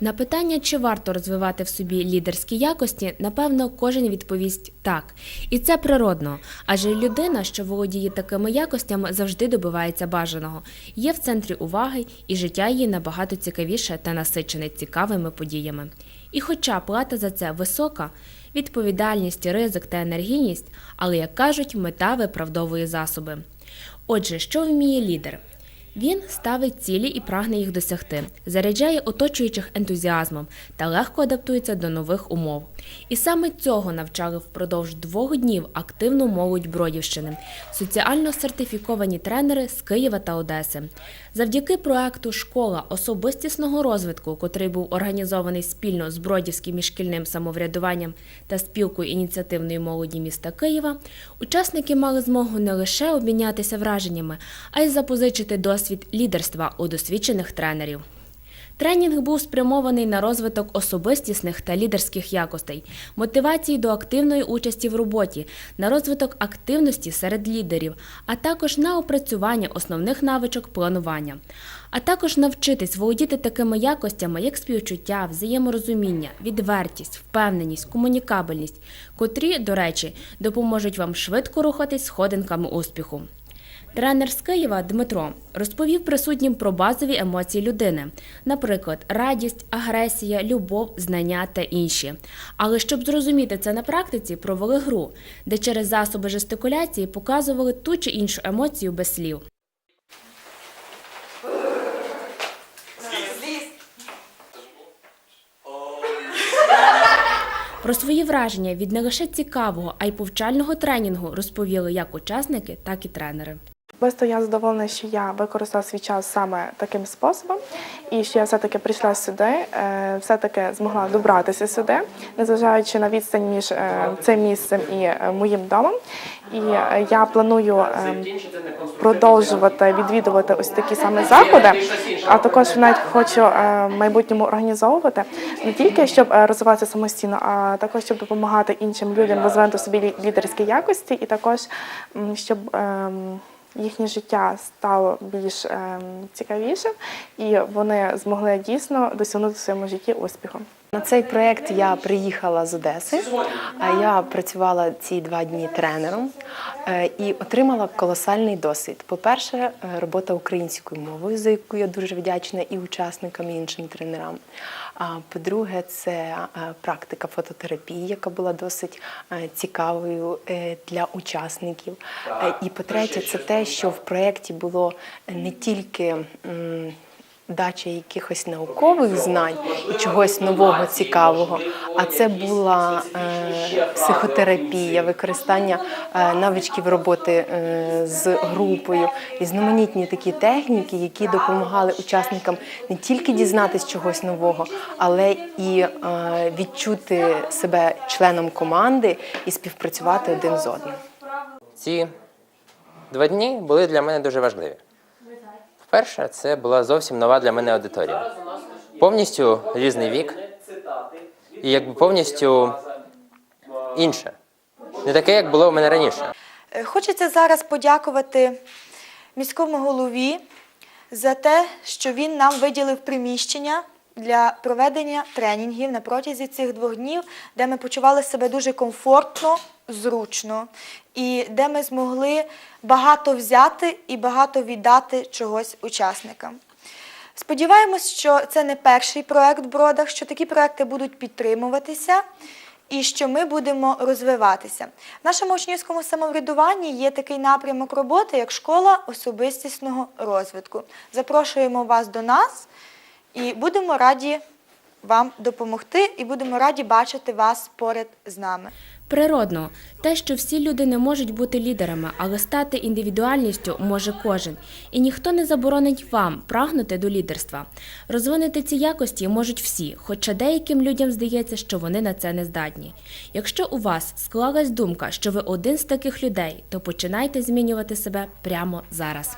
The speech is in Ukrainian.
На питання, чи варто розвивати в собі лідерські якості, напевно, кожен відповість так. І це природно, адже людина, що володіє такими якостями, завжди добивається бажаного, є в центрі уваги, і життя її набагато цікавіше та насичене цікавими подіями. І хоча плата за це висока, відповідальність, ризик та енергійність, але, як кажуть, мета виправдовує засоби. Отже, що вміє лідер? Він ставить цілі і прагне їх досягти, заряджає оточуючих ентузіазмом та легко адаптується до нових умов. І саме цього навчали впродовж двох днів активну молодь Бродівщини, соціально сертифіковані тренери з Києва та Одеси. Завдяки проекту Школа особистісного розвитку, котрий був організований спільно з Бродівським міжшкільним самоврядуванням та спілкою ініціативної молоді міста Києва, учасники мали змогу не лише обмінятися враженнями, а й запозичити досвід лідерства у досвідчених тренерів. Тренінг був спрямований на розвиток особистісних та лідерських якостей, мотивації до активної участі в роботі, на розвиток активності серед лідерів, а також на опрацювання основних навичок планування, а також навчитись володіти такими якостями, як співчуття, взаєморозуміння, відвертість, впевненість, комунікабельність, котрі, до речі, допоможуть вам швидко рухатись сходинками успіху. Тренер з Києва Дмитро розповів присутнім про базові емоції людини, наприклад, радість, агресія, любов, знання та інші. Але щоб зрозуміти це на практиці, провели гру, де через засоби жестикуляції показували ту чи іншу емоцію без слів. Про свої враження від не лише цікавого, а й повчального тренінгу розповіли як учасники, так і тренери. Особисто я задоволена, що я використала свій час саме таким способом, і що я все-таки прийшла сюди, е, все-таки змогла добратися сюди, незважаючи на відстань між е, цим місцем і е, моїм домом. І я планую продовжувати відвідувати ось такі саме заходи, а також навіть хочу в майбутньому організовувати не тільки щоб розвиватися самостійно, а також щоб допомагати іншим людям розвинути собі лідерські якості, і також щоб ем, їхнє життя стало більш ем, цікавішим, і вони змогли дійсно досягнути в своєму житті успіху. На цей проєкт я приїхала з Одеси. а Я працювала ці два дні тренером е, і отримала колосальний досвід. По-перше, е, робота українською мовою, за яку я дуже вдячна і учасникам, і іншим тренерам. По-друге, це е, практика фототерапії, яка була досить цікавою для учасників. І по-третє, це те, що в проєкті було не тільки дача якихось наукових знань і чогось нового цікавого. А це була е, психотерапія, використання е, навичків роботи е, з групою, різноманітні такі техніки, які допомагали учасникам не тільки дізнатись чогось нового, але і е, відчути себе членом команди і співпрацювати один з одним. Ці два дні були для мене дуже важливі. Вперше, це була зовсім нова для мене аудиторія. Повністю різний вік і якби повністю інше. Не таке, як було у мене раніше. Е, Хочеться зараз подякувати міському голові за те, що він нам виділив приміщення для проведення тренінгів на протязі цих двох днів, де ми почували себе дуже комфортно, зручно, і де ми змогли багато взяти і багато віддати чогось учасникам. Сподіваємось, що це не перший проект в Бродах, що такі проекти будуть підтримуватися і що ми будемо розвиватися. В нашому учнівському самоврядуванні є такий напрямок роботи, як школа особистісного розвитку. Запрошуємо вас до нас і будемо раді вам допомогти, і будемо раді бачити вас поряд з нами. Природно, те, що всі люди не можуть бути лідерами, але стати індивідуальністю може кожен, і ніхто не заборонить вам прагнути до лідерства. Розвинути ці якості можуть всі, хоча деяким людям здається, що вони на це не здатні. Якщо у вас склалась думка, що ви один з таких людей, то починайте змінювати себе прямо зараз.